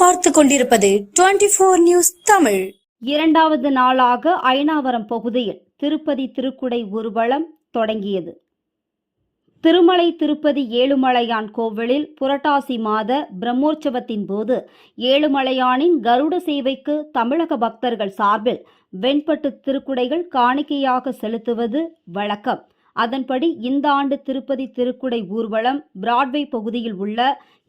பார்த்து கொண்டிருப்பது twenty four news Tamil. இரண்டாவது நாளாக ஐநாவரம் பகுதியில் திருப்பதி திருக்குடை ஊர்வலம் தொடங்கியது. திருமலை திருப்பதி ஏழுமலையான் கோவிலில் புரட்டாசி மாத பிரம்மோற்சவத்தின் போது ஏழுமலையானின் கருட சேவைக்கு தமிழக பக்தர்கள் சார்பில் வெண்பட்டு திருக்குடைகள் காணிக்கையாக செலுத்துவது வழக்கம். அதன்படி இந்த ஆண்டு திருப்பதி திருக்குடை ஊர்வலம் பிராட்வே பகுதியில் உள்ள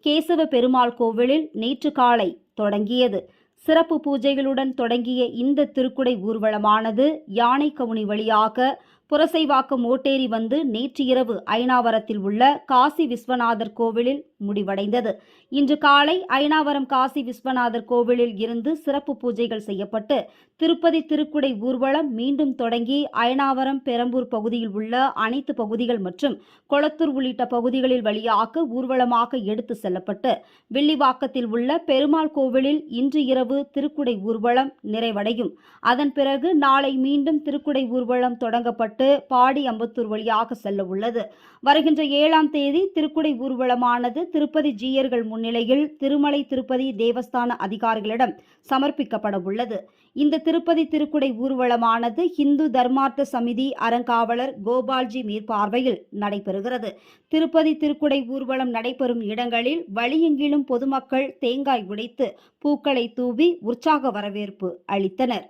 கேசவ பெருமாள் கோவிலில் நேற்று காலை தொடங்கியது. சிறப்பு பூஜைகளுடன் தொடங்கிய இந்த திருக்குடை ஊர்வலமானது யானை கவுனி வழியாக புரசைவாக்கம் ஓட்டேரி வந்து நேற்று இரவு அயனாவரத்தில் உள்ள காசி விஸ்வநாதர் கோவிலில் முடிவடைந்தது. இன்று காலை ஐனாவரம் காசி விஸ்வநாதர் கோவிலில் இருந்து சிறப்பு பூஜைகள் செய்யப்பட்டு திருப்பதி திருக்குடை ஊர்வலம் மீண்டும் தொடங்கி அயனாவரம் பெரம்பூர் பகுதியில் உள்ள அனைத்து பகுதிகள் மற்றும் கொளத்தூர் உள்ளிட்ட பகுதிகளில் வழியாக ஊர்வலமாக எடுத்து செல்லப்பட்டு வில்லிவாக்கத்தில் உள்ள பெருமாள் கோவிலில் இன்று இரவு திருக்குடை ஊர்வலம் நிறைவடையும். அதன் பிறகு நாளை மீண்டும் திருக்குடை ஊர்வலம் தொடங்கப்பட்டு பாடி அம்பத்தூர் வழியாக செல்ல உள்ளது. வருகின்ற ஏழாம் தேதி திருக்குடை ஊர்வலமானது திருப்பதி ஜீயர்கள் முன்னிலையில் திருமலை திருப்பதி தேவஸ்தான அதிகாரிகளிடம் சமர்ப்பிக்கப்பட உள்ளது. இந்த திருப்பதி திருக்குடை ஊர்வலமானது இந்து தர்மார்த்த சமிதி அறங்காவலர் கோபால்ஜி மேற்பார்வையில் நடைபெறுகிறது. திருப்பதி திருக்குடை ஊர்வலம் நடைபெறும் இடங்களில் வழியெங்கிலும் பொதுமக்கள் தேங்காய் உடைத்து பூக்களை தூவி உற்சாக வரவேற்பு அளித்தனர்.